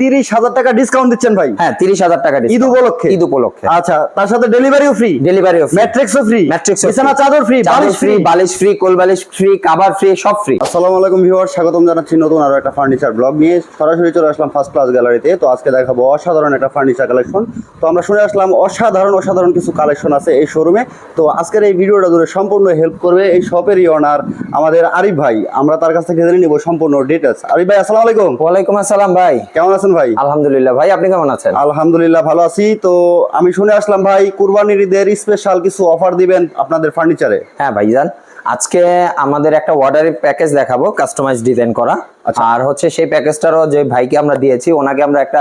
তিরিশ হাজার টাকা ডিসকাউন্ট দিচ্ছেন ভাই? হ্যাঁ তিরিশ হাজার টাকা ঈদ উপলক্ষে? ঈদ উপলক্ষে। আচ্ছা তার সাথে ডেলিভারিও ফ্রি ডেলিভারি ম্যাট্রিক্সও ফ্রি ম্যাট্রিক্স বিছানা চাদর ফ্রি বালিশ ফ্রি ফ্রি বালিশ ফ্রি কোল বালিশ ফ্রি কাভার ফ্রি সব ফ্রি আসসালামু আলাইকুম ভিউয়ার স্বাগতম জানাচ্ছি নতুন আরও একটা ফার্নিচার ব্লগ নিয়ে। সরাসরি চলে আসলাম ফার্স্ট ক্লাস গ্যালারিতে তো আজকে দেখাবো অসাধারণ একটা ফার্নিচার কালেকশন তো আমরা শুনে আসলাম অসাধারণ অসাধারণ কিছু কালেকশন আছে এই শোরুমে তো আজকের এই ভিডিওটা ধরে সম্পূর্ণ হেল্প করবে এই শপেরই অনার আমাদের আরিফ ভাই। আমরা তার কাছ থেকে জেনে নিব সম্পূর্ণ ডিটেলস আরিফ ভাই আসসালামু আলাইকুম। ওয়ালাইকুম আসসালাম ভাই। কেমন আছেন ভাই? আলহামদুলিল্লাহ। ভাই আপনি কেমন আছেন? আলহামদুলিল্লাহ ভালো আছি। তো আমি শুনে আসলাম ভাই কুরবানির ঈদের স্পেশাল কিছু অফার দিবেন আপনাদের ফার্নিচারে হ্যাঁ ভাইজান আজকে আমাদের একটা অর্ডারের প্যাকেজ দেখাবো কাস্টমাইজ ডিজাইন করা। আচ্ছা। আর হচ্ছে সেই প্যাকেজটারও যে ভাইকে আমরা দিয়েছি ওনাকে আমরা একটা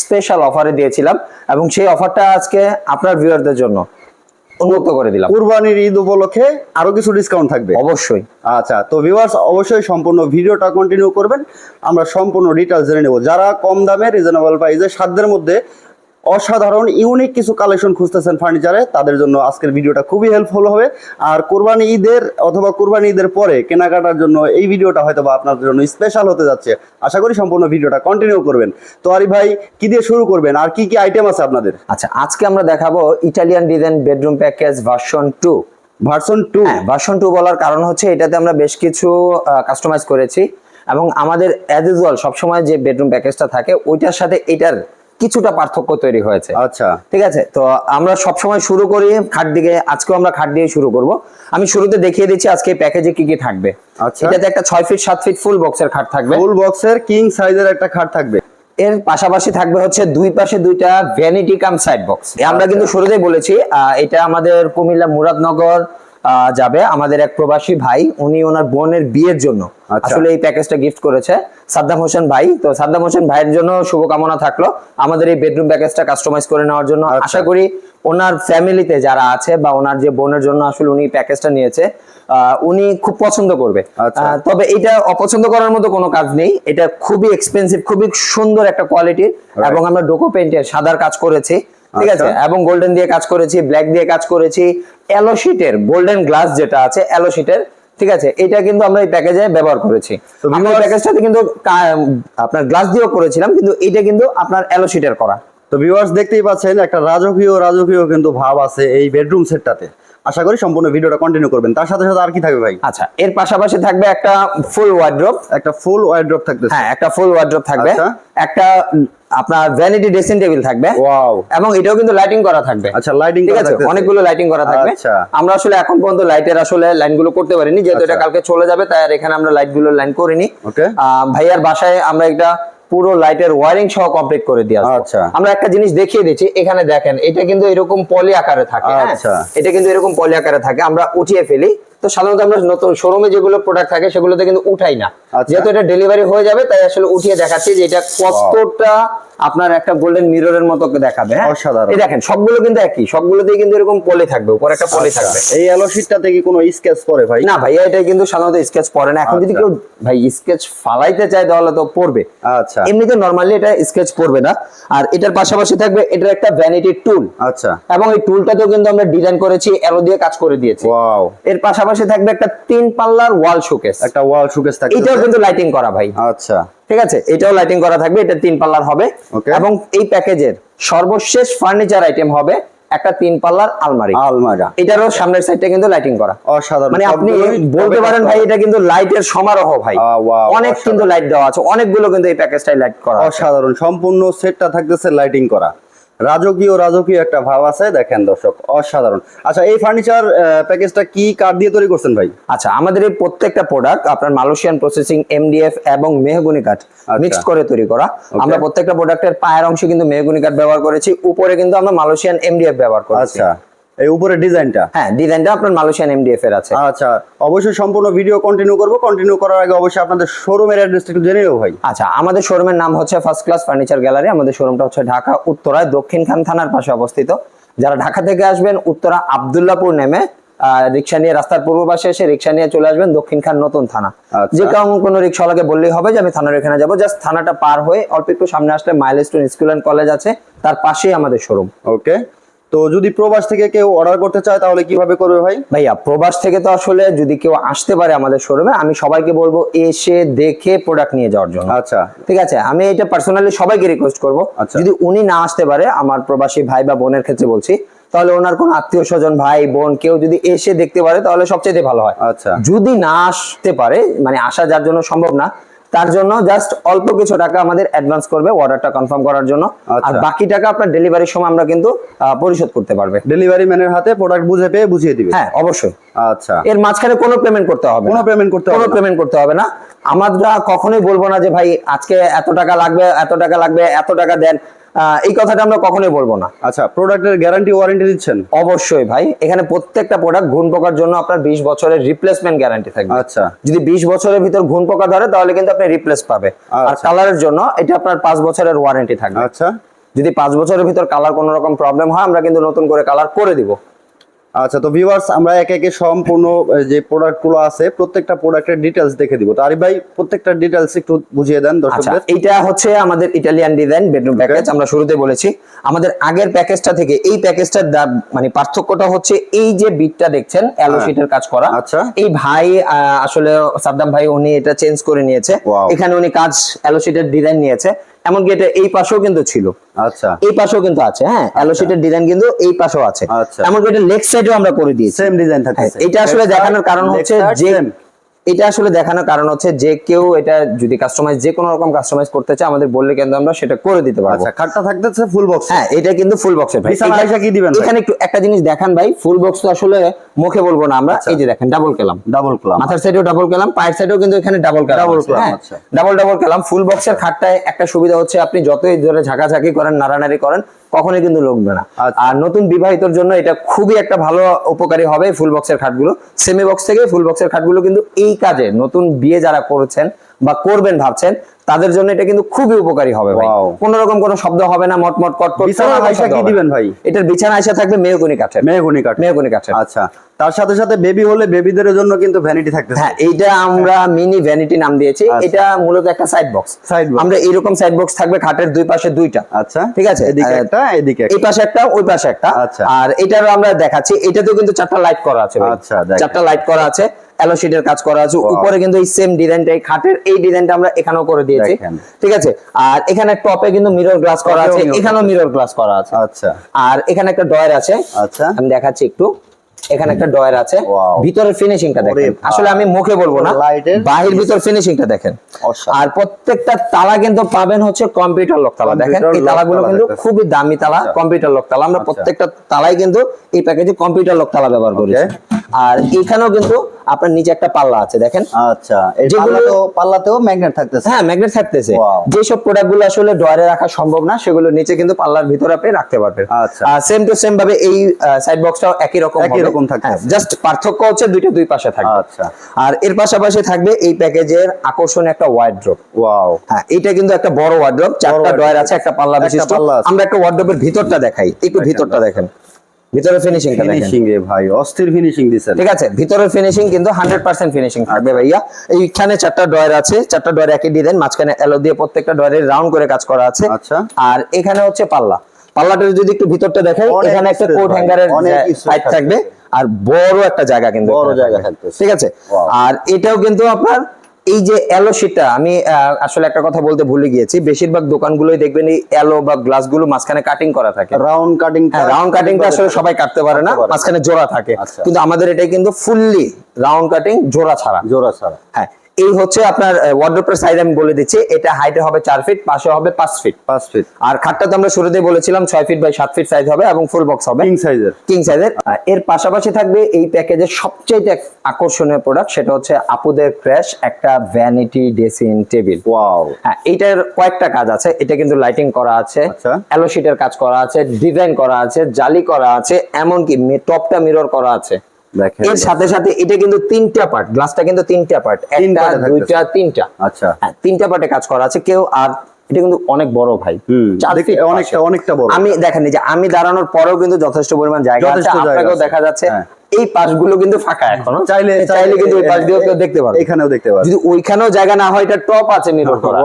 স্পেশাল অফারে দিয়েছিলাম। এবং সেই অফারটা আজকে আপনার ভিউয়ারদের জন্য। উন্মুক্ত করে দিলাম। কুরবানির ঈদ উপলক্ষে আরও কিছু ডিসকাউন্ট থাকবে। অবশ্যই। আচ্ছা তো ভিউয়ার্স অবশ্যই সম্পূর্ণ ভিডিওটা কন্টিনিউ করবেন। আমরা সম্পূর্ণ ডিটেলস জেনে নেব। যারা কম দামে রিজনেবল প্রাইসে সাধ্যের মধ্যে অসাধারণ ইউনিক কিছু কালেকশন খুঁজতেছেন ফার্নিচারে তাদের জন্য আজকের ভিডিওটা খুবই হেল্পফুল হবে। আর কোরবানি ঈদের অথবা কোরবানি ঈদের পরে কেনাকাটার জন্য এই ভিডিওটা হয়তো বা আপনাদের জন্য স্পেশাল হতে যাচ্ছে। আশা করি সম্পূর্ণ ভিডিওটা কন্টিনিউ করবেন। তো আরি ভাই কি দিয়ে শুরু করবেন? আর কি কি আইটেম আছে আপনাদের? আচ্ছা আজকে আমরা দেখাবো Italian design bedroom package version two version two version two বলার কারণ হচ্ছে এটাতে আমরা বেশ কিছু কাস্টমাইজ করেছি। এবং আমাদের অ্যাজ ইউজুয়াল সবসময় যে বেডরুম প্যাকেজটা থাকে ওইটার সাথে এটার কিছুটা পার্থক্য তৈরি হয়েছে। আচ্ছা। ঠিক আছে? তো আমরা সবসময় শুরু করি খাট দিকে আজকেও আমরা খাট দিয়ে শুরু করব। আমি শুরুতে দেখিয়ে দিচ্ছি আজকে প্যাকেজে কি কি থাকবে। আচ্ছা। এটাতে একটা ছয় ফিট সাত ফিট ফুল বক্সের খাট থাকবে। ফুল বক্সের কিং সাইজের একটা খাট থাকবে। এর পাশাপাশি থাকবে হচ্ছে দুই পাশে দুইটা ভ্যানিটি কাম সাইড বক্স আমরা কিন্তু শুরুতেই বলেছি আহ, এটা আমাদের কুমিল্লা মুরাদনগর যাবে। আমাদের এক প্রবাসী ভাই উনি ওনার বোনের বিয়ের জন্য আচ্ছা। আসলে এই প্যাকেজটা গিফট করেছে। সাদ্দাম হোসেন ভাই তো সাদ্দাম হোসেন ভাইয়ের জন্য শুভকামনা থাকল। আমাদের এই বেডরুম প্যাকেজটা কাস্টমাইজ করে নেওয়ার জন্য। আচ্ছা। আশা করি ওনার ফ্যামিলিতে যারা আছে বা ওনার যে বোনের জন্য আসলে উনি প্যাকেজটা নিয়েছে আহ, উনি খুব পছন্দ করবে। আচ্ছা। তবে এটা অপছন্দ করার মতো কোনো কাজ নেই। এটা খুবই এক্সপেন্সিভ খুবই সুন্দর একটা কোয়ালিটির এবং আমরা ডোকো পেইন্টের সাদার কাজ করেছি। ঠিক আছে? আচ্ছা। এবং গোল্ডেন দিয়ে কাজ করেছি ব্ল্যাক দিয়ে কাজ করেছি। অ্যালো শিটের গোল্ডেন গ্লাস যেটা আছে অ্যালো শিটের ঠিক আছে? এটা কিন্তু আমরা এই প্যাকেজে ব্যবহার করেছি। তো আমরা প্যাকেজটাতে কিন্তু আপনার গ্লাস দিয়েও করেছিলাম কিন্তু এটা কিন্তু আপনার অ্যালো শিটের করা। তো ভিউয়ার্স দেখতেই পাচ্ছেন একটা রাজকীয় রাজকীয় কিন্তু ভাব আছে এই বেডরুম সেটটাতে আশা করি সম্পূর্ণ ভিডিওটা কন্টিনিউ করবেন। তার সাথে সাথে আর কি থাকবে ভাই? আচ্ছা এর পাশাপাশি থাকবে একটা ফুল ওয়ার্ড্রোপ একটা ফুল ওয়াইড্রপ থাকতেছে। হ্যাঁ একটা ফুল ওয়ার্ড্রোপ থাকবে। আচ্ছা। একটা আপনার ভ্যানিটি ড্রেসিং টেবিল থাকবে। ওয়াও এবং এটাও কিন্তু লাইটিং করা থাকবে। আচ্ছা লাইটিং ঠিক আছে? অনেকগুলো লাইটিং করা থাকবে। আচ্ছা। আমরা আসলে এখন পর্যন্ত লাইটের আসলে লাইনগুলো করতে পারিনি যেহেতু এটা আচ্ছা। কালকে চলে যাবে তাই আর এখানে আমরা লাইটগুলো লাইন করিনি। ওকে ভাইয়ার বাসায় আমরা একটা পুরো লাইটের ওয়ারিং সহ কমপ্লিট করে দিয়ে আচ্ছা। আমরা একটা জিনিস দেখিয়ে দিচ্ছি এখানে দেখেন এটা কিন্তু এরকম পলি আকারে থাকে হ্যাঁ? আচ্ছা। এটা কিন্তু এরকম পলি আকারে থাকে আমরা উঠিয়ে ফেলি তো সাধারণত আমরা নতুন শোরুমে যেগুলো প্রোডাক্ট থাকে সেগুলোতে কিন্তু উঠাই না আচ্ছা। যেহেতু এটা ডেলিভারি হয়ে যাবে তাই আসলে উঠিয়ে দেখাচ্ছি যে এটা কতটা আপনার একটা গোল্ডেন মিররের মতো দেখাবে হ্যাঁ? অসাধারণ। এই দেখেন সবগুলো কিন্তু একই সবগুলোতেই কিন্তু এরকম পলি থাকবে উপরে একটা পলি থাকবে। আচ্ছা। এই অ্যালো শিটটাতে কি কোনো স্কেচ করে ভাই? না ভাইয়া এটা কিন্তু সাধারণত স্কেচ পড়ে না। এখন যদি আচ্ছা। কেউ ভাই স্কেচ ফালাইতে চায় তাহলে তো পড়বে আচ্ছা। এমনিতে নরমালি এটা স্কেচ পড়বে না। আর এটার পাশাপাশি থাকবে এটার একটা ভ্যানিটি টুল আচ্ছা। এবং এই টুলটাতেও কিন্তু আমরা ডিজাইন করেছি অ্যারো দিয়ে কাজ করে দিয়েছি। ওয়াও এর পাশাপাশি থাকবে একটা তিন পাল্লার ওয়াল শোকেস একটা ওয়াল শোকেস থাকবে এটাও কিন্তু লাইটিং করা ভাই। আচ্ছা। ঠিক আছে? এটাও লাইটিং করা থাকবে এটা তিন পাল্লার হবে। এবং এই প্যাকেজের সর্বশেষ ফার্নিচার আইটেম হবে একটা তিন পাল্লার আলমারি। আলমারি। এটারও সামনের সাইডটা কিন্তু লাইটিং করা। অসাধারণ। মানে আপনি বলতে পারেন ভাই এটা কিন্তু লাইটের সমারোহ ভাই। অনেক কিন্তু লাইট দেওয়া আছে অনেকগুলো কিন্তু এই প্যাকেজটাই লাইট করা অসাধারণ। সম্পূর্ণ সেটটা থাকতেছে লাইটিং করা। রাজকীয় রাজকীয় একটা ভাব আছে দেখেন দর্শক অসাধারণ। আচ্ছা এই ফার্নিচার প্যাকেজটা কি কাঠ দিয়ে তৈরি করছেন ভাই? আচ্ছা আমাদের এই প্রত্যেকটা প্রোডাক্ট আপনার মালয়েশিয়ান প্রসেসিং এমডিএফ এবং মেহগুনি কাঠ মিক্সড করে তৈরি করা। আমরা প্রত্যেকটা প্রোডাক্টের পায়ের অংশে কিন্তু মেহগুনি কাঠ ব্যবহার করেছি উপরে কিন্তু আমরা মালয়েশিয়ান এমডিএফ ব্যবহার করেছি। আচ্ছা। এই উপরে ডিজাইনটা? হ্যাঁ ডিজাইনটা আপনার মালয়েশিয়ান এমডিএফ এর আছে। আচ্ছা অবশ্যই সম্পূর্ণ ভিডিও কন্টিনিউ করব। কন্টিনিউ করার আগে অবশ্যই আপনাদের শোরুমের অ্যাড্রেসটা একটু জেনে নেব ভাই। আচ্ছা আমাদের শোরুমের নাম হচ্ছে ফার্স্ট ক্লাস ফার্নিচার গ্যালারি আমাদের শোরুমটা হচ্ছে ঢাকা উত্তরায় দক্ষিণখান থানার পাশে অবস্থিত। যারা ঢাকা থেকে আসবেন উত্তরা আবদুল্লাপুর নেমে রিক্সা নিয়ে রাস্তার পূর্ব পাশে এসে রিক্সা নিয়ে চলে আসবেন দক্ষিণখান নতুন থানা। আচ্ছা। যে কারণ কোনো রিক্সাওয়ালাকে বললেই হবে যে আমি থানার এখানে যাব। জাস্ট থানাটা পার হয়ে অল্প একটু সামনে আসলে মাইলস্টোন স্কুল অ্যান্ড কলেজ আছে তার পাশেই আমাদের শোরুম ওকে তো যদি প্রবাস থেকে কেউ অর্ডার করতে চায় তাহলে কীভাবে করবে ভাই? ভাইয়া প্রবাস থেকে তো আসলে যদি কেউ আসতে পারে আমাদের শোরুমে আমি সবাইকে বলব এসে দেখে প্রোডাক্ট নিয়ে যাওয়ার জন্য। আচ্ছা। ঠিক আছে? আমি এটা পার্সোনালি সবাইকে রিকোয়েস্ট করব। আচ্ছা। যদি উনি না আসতে পারে আমার প্রবাসী ভাই বা বোনের ক্ষেত্রে বলছি তাহলে ওনার কোন আত্মীয় স্বজন ভাই বোন কেউ যদি এসে দেখতে পারে তাহলে সবচেয়ে ভালো হয়। আচ্ছা। যদি না আসতে পারে মানে আসা যার জন্য সম্ভব না তার জন্য জাস্ট অল্প কিছু টাকা আমাদের অ্যাডভান্স করবে অর্ডারটা কনফার্ম করার জন্য। আর আচ্ছা। বাকি টাকা আপনার ডেলিভারির সময় আমরা কিন্তু পরিশোধ করতে পারবে। ডেলিভারি ম্যানের হাতে প্রোডাক্ট বুঝে পেয়ে বুঝিয়ে দিবে। হ্যাঁ অবশ্যই। আচ্ছা। এর মাঝখানে কোনো পেমেন্ট করতে হবে কোনো পেমেন্ট করতে কোনো হবে কোনো পেমেন্ট করতে হবে না। আমরা কখনোই বলব না যে ভাই আজকে এত টাকা লাগবে এত টাকা লাগবে এত টাকা দেন। এই কথাটা আমরা কখনোই বলব না। আচ্ছা প্রোডাক্টের গ্যারান্টি ওয়ারেন্টি দিচ্ছেন? অবশ্যই ভাই। এখানে প্রত্যেকটা প্রোডাক্ট ঘুণ পোকার জন্য আপনার বিশ বছরের রিপ্লেসমেন্ট গ্যারান্টি থাকবে। আচ্ছা। যদি বিশ বছরের ভিতর ঘুণ পোকা ধরে তাহলে কিন্তু আপনি রিপ্লেস পাবে। আর আচ্ছা। কালারের জন্য এটা আপনার পাঁচ বছরের ওয়ারেন্টি থাকবে। আচ্ছা। যদি পাঁচ বছরের ভিতর কালার কোনো রকম প্রবলেম হয় আমরা কিন্তু নতুন করে কালার করে দিব। আচ্ছা তো ভিউয়ার্স আমরা একে একে সম্পূর্ণ যে প্রোডাক্টগুলো আছে প্রত্যেকটা প্রোডাক্টের ডিটেলস দেখে দিব। তো আরিফ ভাই প্রত্যেকটা ডিটেলস একটু বুঝিয়ে দেন আচ্ছা দর্শকদের এটা হচ্ছে আমাদের ইটালিয়ান ডিজাইন বেডরুম প্যাকেজ আমরা শুরুতে বলেছি। আমাদের আগের প্যাকেজটা থেকে এই প্যাকেজটার মানে পার্থক্যটা হচ্ছে এই যে বিটটা দেখছেন অ্যালো শিটের কাজ করা। আচ্ছা। এই ভাই আসলে সাদ্দাম ভাই উনি এটা চেঞ্জ করে নিয়েছে। এখানে উনি কাজ অ্যালো শিটের ডিজাইন নিয়েছে। এমনকি এটা এই পাশেও কিন্তু ছিল। আচ্ছা। এই পাশেও কিন্তু আছে হ্যাঁ অ্যালো শিটের ডিজাইন কিন্তু এই পাশেও আছে। আচ্ছা। এমনকি এটা লেগ সাইডেও আমরা করে দিয়েছি। সেম ডিজাইন থাকে এটা আসলে দেখানোর কারণ হচ্ছে যে এটা আসলে দেখানোর কারণ হচ্ছে যে কেউ এটা যদি কাস্টমাইজ যে কোনো রকম কাস্টমাইজ করতে চায় আমাদের বললে কিন্তু আমরা সেটা করে দিতে পারব। আচ্ছা খাটটা থাকতেছে ফুল বক্স হ্যাঁ এটা কিন্তু ফুল বক্সের ভাই। এটা- আইসা কি দিবেন এখানে একটু একটা জিনিস দেখান ভাই ফুল বক্স তো আসলে মুখে বলব না আমরা। আচ্ছা। এই যে দেখেন ডাবল কেলাম ডাবল ক্লাম মাথার সাইডেও ডাবল কেলাম পায়ের সাইডেও কিন্তু এখানে ডাবল কেলাম ডাবল হ্যাঁ আচ্ছা। ডাবল ডাবল কেলাম ফুল বক্সের খাটটায় একটা সুবিধা হচ্ছে আপনি যতই ধরে ঝাঁকাঝাঁকি করেন নাড়ানাড়ি করেন কখনোই কিন্তু লোকবে না আচ্ছা। আর নতুন বিবাহিতর জন্য এটা খুবই একটা ভালো উপকারী হবে ফুল বক্সের খাটগুলো সেমি বক্স থেকে ফুল বক্সের খাটগুলো কিন্তু এই কাজে নতুন বিয়ে যারা করেছেন বা করবেন ভাবছেন তাদের জন্য এটা কিন্তু খুবই উপকারী হবে ভাই। Wow. রকম কোনো শব্দ হবে না মটমট কটকট বিছানা কোনো কি দিবেন ভাই? এটার বিছানা আইসা থাকবে মেহগুনি কাঠের। মেহগুনি কাঠ মেহগুনি কাঠের। আচ্ছা তার সাথে সাথে বেবি হলে বেবিদের জন্য কিন্তু ভ্যানিটি থাকতেছে। হ্যাঁ এইটা আমরা মিনি ভ্যানিটি নাম দিয়েছি। আচ্ছা। এটা মূলত একটা সাইড বক্স box। আমরা এইরকম সাইড বক্স থাকবে খাটের দুই পাশে দুইটা। আচ্ছা ঠিক আছে? এদিকে একটা এদিকে এই পাশে একটা ওই পাশে একটা। আচ্ছা। আর এটারও আমরা দেখাচ্ছি। এটাতেও কিন্তু চারটা লাইট করা আছে আচ্ছা, চারটা লাইট করা আছে। অ্যালো শিটের কাজ করা আছে। উপরে কিন্তু এই সেম ডিজাইনটা এই খাটের এই ডিজাইনটা আমরা এখানেও করে দিয়েছি। ঠিক আছে? আর এখানে টপে কিন্তু মিরর গ্লাস করা আছে। এখানেও মিরর গ্লাস করা আছে। আচ্ছা। আর এখানে একটা ডয়ার আছে। আচ্ছা। আমি দেখাচ্ছি একটু। এখানে একটা ডয়ার আছে। ভিতরের ফিনিশিংটা দেখেন। আসলে আমি মুখে বলব না। বাহির ভিতর ফিনিশিংটা দেখেন। আর প্রত্যেকটা তালা কিন্তু পাবেন হচ্ছে কম্পিউটার লক তালা। দেখেন এই তালাগুলো কিন্তু খুবই দামি তালা আচ্ছা। কম্পিউটার লক তালা। আমরা আচ্ছা। প্রত্যেকটা তালাই কিন্তু এই প্যাকেজে কম্পিউটার লক তালা ব্যবহার করেছি। আর এখানেও কিন্তু আপনার নিচে একটা পাল্লা আছে দেখেন। আচ্ছা। এই যেগুলো- পাল্লাতেও ম্যাগনেট থাকতেছে। হ্যাঁ ম্যাগনেট থাকতেছে. যেসব প্রোডাক্টগুলো আসলে ডয়ারে রাখা সম্ভব না সেগুলো নিচে কিন্তু পাল্লার ভিতরে আপনি রাখতে পারবেন। আচ্ছা। সেম টু সেম ভাবে এই সাইড বক্সটাও একই রকম একই রকম থাকতেছে। জাস্ট পার্থক্য হচ্ছে দুইটা দুই পাশে থাকবে। আচ্ছা। আর এর পাশাপাশি থাকবে এই প্যাকেজের আকর্ষণীয় একটা ওয়ার্ড্রোপ ওয়াও হ্যাঁ এটা কিন্তু একটা বড় ওয়ার্ড্রোপ চারটা। ডয়ার আছে একটা পাল্লা বিশিষ্ট। আমরা একটা ওয়ার্ড্রোপের ভিতরটা দেখাই একটু ভিতরটা দেখেন। ভিতরের ফিনিশিংটা দেখেন। ফিনিশিং এ ভাই অস্থির ফিনিশিং দিছেন ঠিক আছে ভিতরের ফিনিশিং কিন্তু হান্ড্রেড পার্সেন্ট ফিনিশিং থাকবে ভাইয়া। এইখানে চারটা ডয়ার আছে চারটা ডয়ার একই ডিজাইন মাঝখানে এলো দিয়ে প্রত্যেকটা ডয়ারের রাউন্ড করে কাজ করা আছে। আচ্ছা। আর এখানে হচ্ছে পাল্লা। পাল্লাটার যদি একটু ভিতরটা দেখেন এখানে একটা কোট হ্যাঙ্গারের অনেক থাকবে আর বড় একটা জায়গা কিন্তু বড় জায়গা থাকবে। ঠিক আছে? আর এটাও কিন্তু আপনার এই যে অ্যালো শিটটা আমি আসলে একটা কথা বলতে ভুলে গিয়েছি বেশিরভাগ দোকানগুলোই দেখবেন এই অ্যালো বা গ্লাসগুলো মাঝখানে কাটিং করা থাকে। রাউন্ড কাটিং রাউন্ড কাটিংটা আসলে সবাই কাটতে পারে না কাটতে পারে না। মাঝখানে জোড়া থাকে। আচ্ছা। কিন্তু আমাদের এটাই কিন্তু ফুললি রাউন্ড কাটিং জোড়া ছাড়া। জোড়া ছাড়া। হ্যাঁ এই হচ্ছে আপনার ওয়ার্ড্রোপের সাইজ আমি বলে দিচ্ছি। এটা হাইটে হবে চার ফিট পাশে হবে পাঁচ ফিট পাঁচ ফিট আর খাটটা তো আমরা শুরুতে বলেছিলাম ছয় ফিট বাই সাত ফিট সাইজ হবে এবং ফুল বক্স হবে। কিং সাইজের কিং সাইজের এর। পাশাপাশি থাকবে এই প্যাকেজের সবচেয়ে আকর্ষণীয় প্রোডাক্ট সেটা হচ্ছে আপুদের ক্র্যাশ একটা ভ্যানিটি ড্রেসিং টেবিল ওয়াও হ্যাঁ এটার কয়েকটা কাজ আছে। এটা কিন্তু লাইটিং করা আছে আচ্ছা। অ্যালো শিটের কাজ করা আছে ডিজাইন করা আছে জালি করা আছে এমনকি টপটা মিরর করা আছে। এর সাথে সাথে এটা কিন্তু তিনটা পার্ট গ্লাসটা কিন্তু তিনটা পার্ট একটা। দুইটা তিনটা। আচ্ছা। হ্যাঁ তিনটা পার্টে কাজ করা আছে কেউ আর এটা কিন্তু অনেক বড় ভাই। অনেকটা অনেকটা বড়। আমি দেখেন যে আমি দাঁড়ানোর পরেও কিন্তু যথেষ্ট পরিমাণ জায়গা আছে জায়গা আপনাকেও দেখা যাচ্ছে। হ্যাঁ। এই পাশগুলো কিন্তু ফাঁকা এখনও। চাইলে চাইলে কিন্তু ওই পাশ দিয়ে কেউ দেখতে পারবে এখানেও দেখতে পারবে যদি ওইখানেও জায়গা না হয় এটা টপ আছে মিরর করা।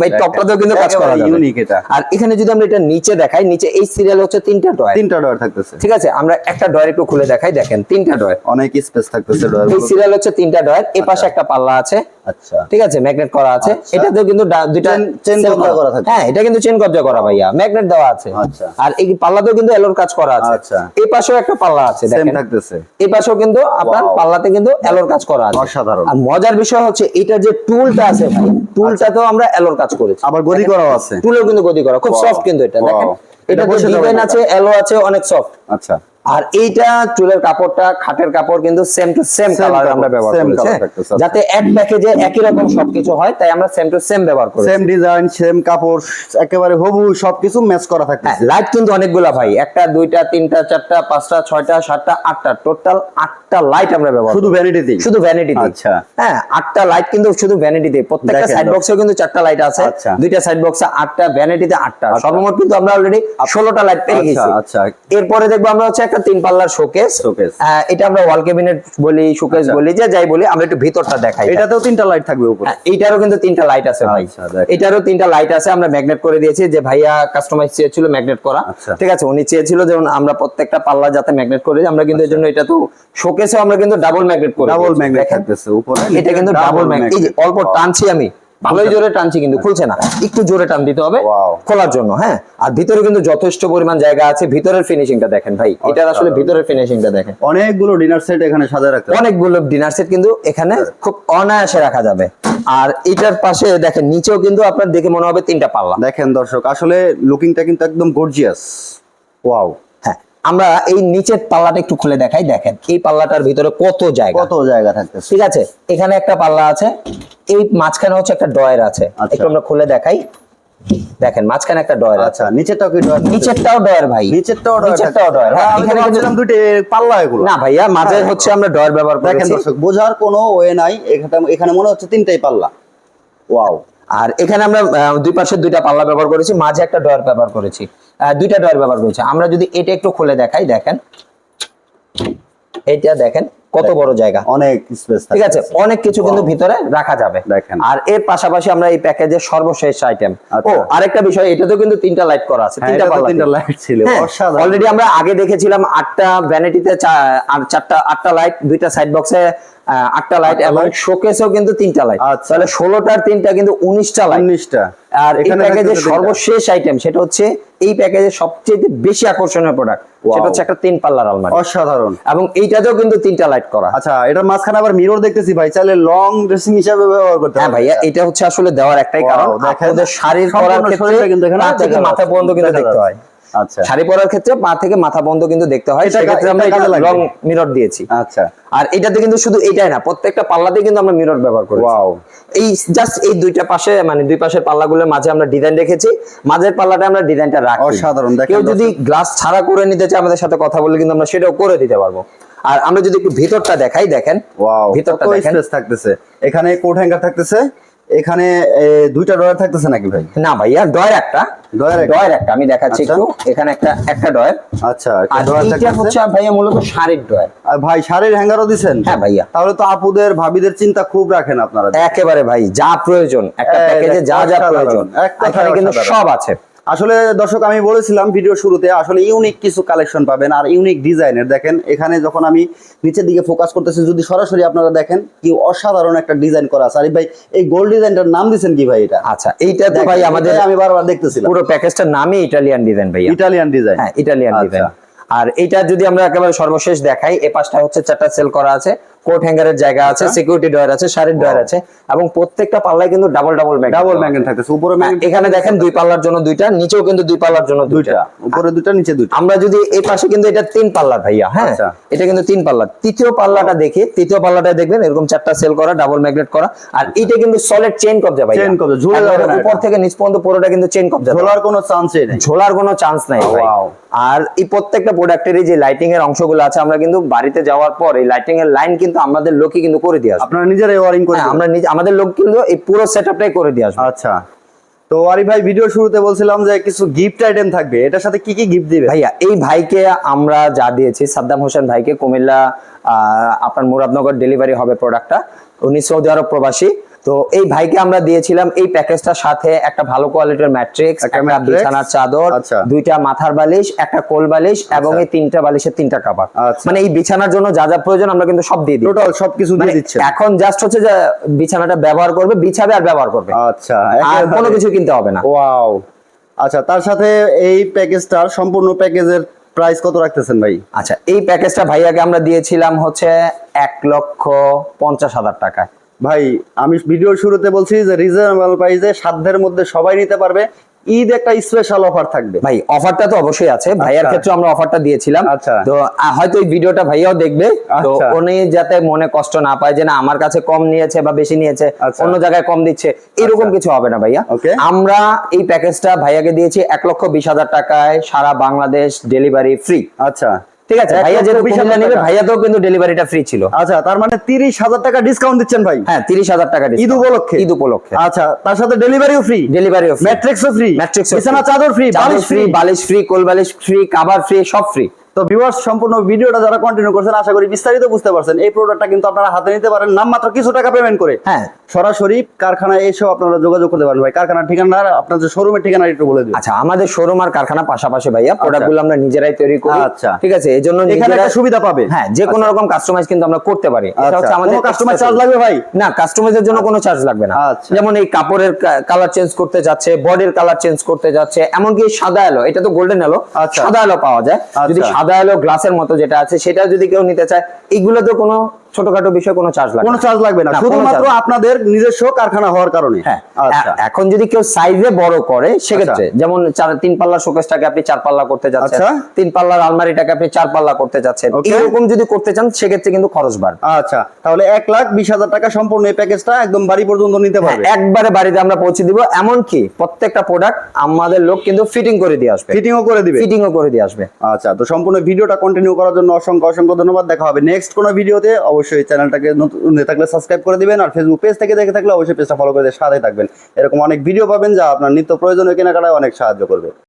ভাই টপটা টপটাতেও কিন্তু কাজ করা যাবে। unique এটা। আর এখানে যদি আমরা এটা নিচে দেখাই নিচে এই সিরিয়াল হচ্ছে তিনটা ডয়ার তিনটা ডয়ার থাকতেছে। ঠিক আছে আমরা একটা ডয়ার একটু খুলে দেখাই দেখেন তিনটা ডয়ার অনেক স্পেস থাকতেছে ডয়ার এই সিরিয়াল হচ্ছে তিনটা ডয়ার এই পাশে একটা পাল্লা আছে। আচ্ছা। ঠিক আছে ম্যাগনেট করা আছে। আচ্ছা। এটাতেও কিন্তু দুইটা chain কবজা করা। থাকে। হ্যাঁ এটা কিন্তু চেন কবজা করা ভাইয়া। ম্যাগনেট দেওয়া আছে। আচ্ছা। আর এই পাল্লাতেও কিন্তু এলোর কাজ করা আছে। আচ্ছা। এই পাশেও একটা পাল্লা আছে সেম থাকতেছে। এই পাশেও কিন্তু আপনার পাল্লাতে কিন্তু এলোর কাজ করা আছে। অসাধারণ। আর মজার বিষয় হচ্ছে এটা যে টুলটা আছে ভাই টুলটাতেও আমরা এলোর কাজ করেছি। আবার গদি করাও আছে। টুলেও কিন্তু গদি করা খুব সফট কিন্তু এটা দেখেন? এটা ডিজাইন আছে এলো আছে অনেক সফট আচ্ছা। আর এইটা চুলের কাপড়টা খাটের কাপড় কিন্তু সেম টু সেম কালার আমরা ব্যবহার করেছি আচ্ছা। যাতে এক প্যাকেজে একই রকম সবকিছু হয় তাই আমরা সেম টু সেম ব্যবহার করি সেম ডিজাইন সেম কাপড় একেবারে হবু সবকিছু ম্যাচ করা হ্যাঁ থাকতেছে লাইট কিন্তু অনেকগুলা ভাই একটা দুইটা তিনটা চারটা পাঁচটা ছয়টা সাতটা আটটা টোটাল আটটা লাইট আমরা ব্যবহার শুধু করি। ভ্যানিটিতেই শুধু ভ্যানিটি আচ্ছা। হ্যাঁ আটটা লাইট কিন্তু শুধু ভ্যানিটিতে প্রত্যেকটা সাইড। বক্সেও কিন্তু চারটা লাইট আছে আচ্ছা। দুইটা সাইড বক্সে আটটা ভ্যানিটিতে আটটা সর্বমোট কিন্তু আমরা অলরেডি ষোলোটা লাইট পেয়ে আচ্ছা, গেছি আচ্ছা। এরপরে দেখব আমরা হচ্ছে একটা তিন পাল্লার শোকেস এটা আমরা ওয়াল ক্যাবিনেট বলি শোকেস আচ্ছা। বলি যে যাই বলি আমরা একটু ভিতরটা দেখাই। এটাতেও তিনটা লাইট থাকবে উপরে। হ্যাঁ, এইটারও কিন্তু তিনটা লাইট আছে ভাই। আচ্ছা, এটারও তিনটা লাইট আছে আমরা ম্যাগনেট করে দিয়েছি যে ভাইয়া কাস্টমাইজ চেয়েছিল ম্যাগনেট করা। আচ্ছা। ঠিক আছে উনি চেয়েছিল যেমন আমরা প্রত্যেকটা পাল্লা যাতে ম্যাগনেট করে আমরা কিন্তু এর জন্য এটা তো শোকেসে আমরা কিন্তু ডাবল ম্যাগনেট করে ডাবল। ম্যাগনেট থাকতেছে উপরে এটা কিন্তু ডাবল ম্যাগনেট এই যে অল্প টানছি আমি। ভালোই জোরে টানছি কিন্তু খুলছে না। একটু জোরে টান দিতে হবে খোলার জন্য হ্যাঁ। আর ভিতরে কিন্তু যথেষ্ট পরিমাণ জায়গা আছে। ভিতরের ফিনিশিংটা দেখেন ভাই। এটার আসলে ভিতরের ফিনিশিংটা দেখেন। অনেকগুলো ডিনার সেট এখানে সাজায় রাখতে অনেকগুলো ডিনার সেট কিন্তু এখানে খুব অনায়াসে রাখা যাবে। আর এটার পাশে দেখেন নিচেও কিন্তু আপনার দেখে মনে হবে তিনটা পাল্লা। দেখেন দর্শক আসলে লুকিংটা কিন্তু একদম গর্জিয়াস ওয়াও হ্যাঁ আমরা এই নিচের পাল্লাটা একটু খুলে দেখাই দেখেন এই পাল্লাটার ভিতরে কত জায়গা। কত জায়গা থাকতেছে। ঠিক আছে? এখানে একটা পাল্লা আছে এই মাঝখানে হচ্ছে একটা ডয়ার আছে। আচ্ছা। একটু আমরা খুলে দেখাই। দেখেন মাঝখানে একটা ডয়ার আছে। আচ্ছা নিচেরটাও কি ডয়ার নিচেরটাও ডয়ার ভাই। নিচেরটাও ডয়ার নিচেরটাও ডয়ার হ্যাঁ এখানে ভাবছিলাম দুইটা পাল্লা এগুলো। না ভাইয়া মাঝে হচ্ছে আমরা ডয়ার ব্যবহার করেছি। দেখেন দর্শক বোঝার কোনো ওয়ে নাই। এখানে এখানে মনে হচ্ছে তিনটাই পাল্লা। ওয়াও। আর এখানে আমরা দুই পাশে দুইটা পাল্লা ব্যবহার করেছি, মাঝে একটা ডয়ার ব্যবহার করেছি। দুইটা ডয়ার ব্যবহার করেছি। আমরা যদি এটা একটু খুলে দেখাই, দেখেন। এটা দেখেন। কত বড় জায়গা? অনেক স্পেস ঠিক আছে অনেক কিছু কিন্তু ভিতরে রাখা যাবে। দেখেন। আর এর পাশাপাশি আমরা এই প্যাকেজের সর্বশেষ আইটেম আচ্ছা। ও আরেকটা বিষয় এটাতেও কিন্তু তিনটা লাইট করা আছে হ্যাঁ, তিনটা তিনটা লাইট ছিল অসাধারণ। অলরেডি আমরা আগে দেখেছিলাম আটটা ভ্যানিটিতে আর চারটা আটটা লাইট দুইটা সাইড বক্সে আটটা লাইট এবং শোকেসেও কিন্তু তিনটা লাইট আচ্ছা। তাহলে ষোলোটার তিনটা কিন্তু উনিশটা লাইট উনিশটা। আর এই এখানে প্যাকেজের সর্বশেষ আইটেম সেটা হচ্ছে এই প্যাকেজের সবচেয়ে বেশি আকর্ষণীয় প্রোডাক্ট সেটা হচ্ছে একটা তিন পাল্লার আলমারি। অসাধারণ। এবং এইটাতেও কিন্তু তিনটা লাইট করা। আচ্ছা এটার মাঝখানে আবার মিরর দেখতেছি ভাই চাইলে লং ড্রেসিং হিসাবে ব্যবহার করতে হ্যাঁ ভাইয়া এটা। হচ্ছে আসলে দেওয়ার একটাই কারণ। আপনাদের শাড়ির করার ক্ষেত্রে কিন্তু এখানে মাথা পর্যন্ত কিন্তু দেখতে হয়। আচ্ছা। শাড়ি পরার ক্ষেত্রে পা থেকে মাথা পর্যন্ত কিন্তু দেখতে হয় সেক্ষেত্রে আমরা এটা। লং মিরর দিয়েছি। আচ্ছা। আর এটাতে কিন্তু শুধু এটাই না প্রত্যেকটা পাল্লাতে কিন্তু আমরা মিরর ব্যবহার করি ওয়াও এই জাস্ট এই দুইটা পাশে মানে দুই পাশের পাল্লাগুলোর মাঝে আমরা ডিজাইন রেখেছি মাঝের পাল্লাটা আমরা ডিজাইনটা রাখি। অসাধারণ, দেখেন কেউ যদি গ্লাস ছাড়া করে নিতে চায় আমাদের সাথে কথা বলে কিন্তু আমরা সেটাও করে দিতে পারব। আর আমরা যদি একটু ভিতরটা দেখাই দেখেন। ওয়াও ভিতরটা দেখেন। থাকতেছে। এখানে কোট হ্যাঙ্গার থাকতেছে এখানে দুইটা ডয়ার থাকতেছে নাকি ভাই? না ভাইয়া ডয়ার একটা। ডয়ার একটা? একটা আমি দেখাচ্ছি আচ্ছা। একটু। এখানে একটা একটা ডয়ার আচ্ছা আর ডয়ার থাকতেছে। হচ্ছে ভাইয়া মূলত শারীর ডয়ার আর ভাই শাড়ির হ্যাঙ্গারও দিবেন হ্যাঁ ভাইয়া। তাহলে তো আপুদের ভাবিদের চিন্তা খুব রাখেন আপনারা। একেবারে ভাই যা প্রয়োজন একটা প্যাকেজে যা যা প্রয়োজন। এখানে কিন্তু সব আছে। আসলে দর্শক আমি বলেছিলাম ভিডিও শুরুতে আসলে ইউনিক কিছু কালেকশন পাবেন আর ইউনিক ডিজাইনের দেখেন এখানে যখন আমি নিচের দিকে ফোকাস করতেছি যদি সরাসরি আপনারা দেখেন কি অসাধারণ একটা ডিজাইন করা আছে। আরিফ ভাই এই গোল্ড ডিজাইনটার নাম দিছেন কি ভাই এটা? আচ্ছা এইটা তো ভাই আমাদের আমি বারবার দেখতেছিলাম। পুরো প্যাকেজটার নামই ইটালিয়ান ডিজাইন ভাই ইটালিয়ান ডিজাইন হ্যাঁ ইটালিয়ান আচ্ছা। ডিজাইন আর এটা যদি আমরা একেবারে সর্বশেষ দেখাই এ পাশটা হচ্ছে চারটা সেল করা আছে। কোট হ্যাঙ্গারের জায়গা আছে আচ্ছা। সিকিউরিটি ডয়ার আছে শাড়ির ডয়ার আছে এবং প্রত্যেকটা পাল্লায় কিন্তু double double magnet double magnet থাকতেছে উপরে ম্যাগনেট এখানে দেখেন দুই পাল্লার জন্য দুইটা নিচেও কিন্তু দুই পাল্লার জন্য দুইটা। উপরে দুইটা নিচে দুইটা। আমরা যদি এই পাশে কিন্তু এটা তিন পাল্লার ভাইয়া হ্যাঁ? আচ্ছা। এটা কিন্তু তিন পাল্লার তৃতীয় পাল্লাটা দেখি তৃতীয় পাল্লাটা দেখবেন এরকম চারটা সেল করা ডাবল ম্যাগনেট করা। আর এটা কিন্তু সলিড চেইন কবজা ভাইয়া। Chain কবজা, ঝুলে যাবে উপর থেকে নিচ পর্যন্ত পুরোটা কিন্তু চেইন কবজা ঝোলার কোনো চান্স নেই। ঝোলার কোনো চান্স নাই ভাই। Wow. আর এই প্রত্যেকটা প্রোডাক্টের যে লাইটিং এর অংশগুলো আছে আমরা কিন্তু বাড়িতে যাওয়ার পর এই লাইটিং এর লাইন কিন্তু আমাদের লোকই কিন্তু করে দিয়ে আসবে। আপনারা নিজেরাই ওয়ারিং করে হ্যাঁ, আমরা নিজে আমাদের লোক কিন্তু এই পুরো সেটআপটাই করে দিয়ে আসবে। আচ্ছা। তো ওয়ারি ভাই ভিডিও শুরুতে বলছিলাম যে কিছু গিফট আইটেম থাকবে। এটার সাথে কি কি গিফট দিবে? ভাইয়া এই ভাইকে আমরা যা দিয়েছি সাদ্দাম হোসেন ভাইকে কুমিল্লা আপনার মুরাদনগর ডেলিভারি হবে প্রোডাক্টটা উনি সৌদি আরব প্রবাসী। তো এই ভাইকে আমরা দিয়েছিলাম এই প্যাকেজটার সাথে একটা ভালো কোয়ালিটির ম্যাট্রিক্স একটা বিছানার চাদর আচ্ছা। দুইটা মাথার বালিশ একটা কোল বালিশ এবং এই তিনটা বালিশের তিনটা কাবার আচ্ছা। মানে এই বিছানার জন্য যা যা প্রয়োজন আমরা কিন্তু সব দিয়ে দিই। টোটাল সবকিছু মানে দিয়ে দিচ্ছেন। এখন জাস্ট হচ্ছে যে বিছানাটা ব্যবহার করবে বিছাবে আর ব্যবহার করবে। আচ্ছা। আর কোনো কিছু কিনতে হবে না। ওয়াও। আচ্ছা তার সাথে এই প্যাকেজটার সম্পূর্ণ প্যাকেজের প্রাইস কত রাখতেছেন ভাই? আচ্ছা এই প্যাকেজটা ভাইয়াকে আমরা দিয়েছিলাম হচ্ছে এক লক্ষ পঞ্চাশ হাজার টাকায়। ভাই আমি ভিডিওর শুরুতে বলছি যে রিজনেবল প্রাইসে সাধ্যের মধ্যে সবাই নিতে পারবে ঈদ একটা স্পেশাল অফার থাকবে ভাই অফারটা তো অবশ্যই আছে ভাইয়ার আচ্ছা। ক্ষেত্রে আমরা অফারটা দিয়েছিলাম আচ্ছা। তো হয়তো এই ভিডিওটা ভাইয়াও দেখবে তো আচ্ছা। উনি যাতে মনে কষ্ট না পায় যে না আমার কাছে কম নিয়েছে বা বেশি নিয়েছে। অন্য জায়গায় কম দিচ্ছে এরকম। কিছু হবে না ভাইয়া. আমরা এই প্যাকেজটা ভাইয়াকে দিয়েছি এক লক্ষ বিশ হাজার টাকায় সারা বাংলাদেশ ডেলিভারি ফ্রি আচ্ছা ঠিক আছে ভাইয়া যেহেতু কুমিল্লা নেবে। ভাইয়াতেও কিন্তু ডেলিভারিটা ফ্রি ছিল। আচ্ছা তার মানে তিরিশ হাজার টাকা ডিসকাউন্ট দিচ্ছেন ভাই? হ্যাঁ তিরিশ হাজার টাকা ঈদ উপলক্ষে? ঈদ উপলক্ষে। আচ্ছা তার সাথে ডেলিভারিও ফ্রি ডেলিভারিও ম্যাট্রিক্সও ফ্রি ম্যাট্রিক্স বিছানা চাদর ফ্রি বালিশ ফ্রি ফ্রি বালিশ ফ্রি কোল বালিশ ফ্রি কাভার ফ্রি সব ফ্রি তো ভিউয়ার্স সম্পূর্ণ ভিডিওটা যারা কন্টিনিউ করছেন আশা করি বিস্তারিত বুঝতে পারছেন। এই প্রোডাক্টটা কিন্তু আপনারা হাতে নিতে পারেন নাম মাত্র কিছু টাকা পেমেন্ট করে। হ্যাঁ। সরাসরি কারখানায় এসেও আপনারা যোগাযোগ করতে পারেন ভাই। কারখানার ঠিকানা যে শোরুমের ঠিকানা একটু বলে দিন আচ্ছা আমাদের শোরুম আর কারখানা পাশাপাশি ভাইয়া প্রোডাক্টগুলো আমরা নিজেরাই তৈরি করি। আচ্ছা। ঠিক আছে এই জন্য এখানে একটা সুবিধা পাবে। হ্যাঁ যে কোনো রকম কাস্টমাইজ কিন্তু আমরা করতে পারি। এটা আচ্ছা। হচ্ছে আমাদের extra চার্জ লাগবে ভাই? না কাস্টমাইজের জন্য কোনো চার্জ লাগবে না। আচ্ছা। যেমন এই কাপড়ের কালার চেঞ্জ করতে যাচ্ছে বডির কালার চেঞ্জ করতে যাচ্ছে এমনকি সাদা এলো এটা তো গোল্ডেন এলো আচ্ছা। সাদা এলো পাওয়া যায়। যদি আচ্ছা। সাদা এলো গ্লাসের মতো যেটা আছে সেটা যদি কেউ নিতে চায় এগুলো তো কোনো ছোটখাটো বিষয় কোনো চার্জ লাগবে কোনো চার্জ লাগবে না। শুধুমাত্র আপনাদের নিজস্ব কারখানা হওয়ার কারণে। হ্যাঁ আচ্ছা। এখন যদি কেউ সাইজে বড় করে সেক্ষেত্রে যেমন চার তিন পাল্লা শোকেসটাকে আপনি চার পাল্লা করতে যাচ্ছেন আচ্ছা। তিন পাল্লার আলমারিটাকে আপনি চার পাল্লা করতে যাচ্ছেন এরকম যদি করতে চান সেক্ষেত্রে কিন্তু খরচ বাড়বে। আচ্ছা। তাহলে এক লাখ বিশ হাজার টাকা সম্পূর্ণ এই প্যাকেজটা একদম বাড়ি পর্যন্ত নিতে হ্যাঁ, পারবে। একবারে বাড়িতে আমরা পৌঁছে দিব। এমনকি প্রত্যেকটা প্রোডাক্ট আমাদের লোক কিন্তু ফিটিং করে দিয়ে আসবে। ফিটিংও করে দিবে। ফিটিংও করে দিয়ে আসবে। আচ্ছা। তো সম্পূর্ণ ভিডিওটা কন্টিনিউ করার জন্য অসংখ্য অসংখ্য ধন্যবাদ। দেখা হবে নেক্সট কোনো ভিডিওতে অবশ্যই চ্যানেলটাকে নতুন থাকলে সাবস্ক্রাইব করে দিবেন আর ফেসবুক পেজ থেকে দেখে থাকলে অবশ্যই পেজটা ফলো করে সাথে থাকবেন। এরকম অনেক ভিডিও পাবেন যা আপনার নিত্য প্রয়োজনীয় কেনাকাটায় অনেক সাহায্য করবে।